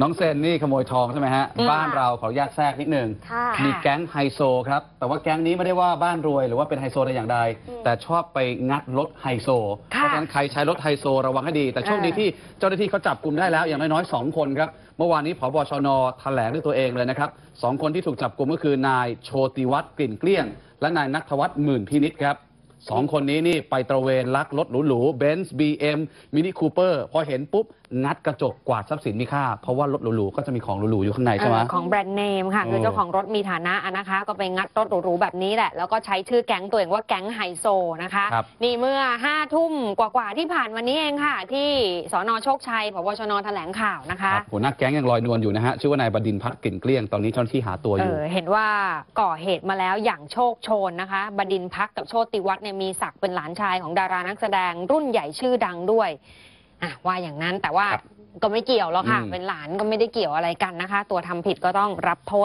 น้องเซนนี่ขโมยทองใช่ไหมฮะอืมบ้านเราขออนุญาตแทรกนิดหนึ่งค่ะมีแก๊งไฮโซครับ แต่ว่าแก๊งนี้ไม่ได้ว่าบ้านรวยหรือว่าเป็นไฮโซแต่อย่างใดอืมแต่ชอบไปงัดรถไฮโซ เพค่ะราะฉะนั้นใครใช้รถไฮโซระวังให้ดี แต่โชคดีเออที่เจ้าหน้าที่เขาจับกลุ่มได้แล้วอย่างน้อยๆสองคนครับ เมื่อวานนี้ผบชนแถลงด้วยตัวเองเลยนะครับสองคนที่ถูกจับกลุ่มก็คือนายโชติวัฒน์กลิ่นเกลี้ยง และนายนัทวัฒน์หมื่นพินิษครับ สองคนนี้นี่ไปตระเวนลักรถหรูๆเบนซ์บีเอ็มมินิคูเปอร์พอเห็นปุ๊บ งัดกระจกกวาดทรัพย์สินมีค่า เพราะว่ารถหรูๆก็จะมีของหรูๆอยู่ข้างในใช่ไหม เออของแบรนด์เนมค่ะ คือเออเจ้าของรถมีฐานะอะนะคะ ก็ไปงัดรถหรูๆแบบนี้แหละ แล้วก็ใช้ชื่อแก๊งตัวเองว่าแก๊งไฮโซนะคะ ครับ นี่เมื่อห้าทุ่มกว่าๆที่ผ่านวันนี้เองค่ะ ที่สนโชคชัยพบชนแถลงข่าวนะคะ ครับหัวหน้าแก๊งยังลอยนวลอยู่นะฮะ ชื่อว่านายบดินทร์พัฒน์กลิ่นเกลี้ยง ตอนนี้เจ้าหน้าที่หาตัวอเอยู่ อเห็นว่าก่อเหตุมาแล้วอย่างโชคโชนนะคะ บดินทร์พักกับโชติวัฒน์เนี่ยมีศักดิ์เป็นหลานชายของดารานักแสดงรุ่นใหญ่ชื่อดังด้วยอะว่าอย่างนั้นแต่ว่าครับก็ไม่เกี่ยวหรอกค่ะอืมเป็นหลานก็ไม่ได้เกี่ยวอะไรกันนะคะ ตัวทำผิดก็ต้องรับโทษ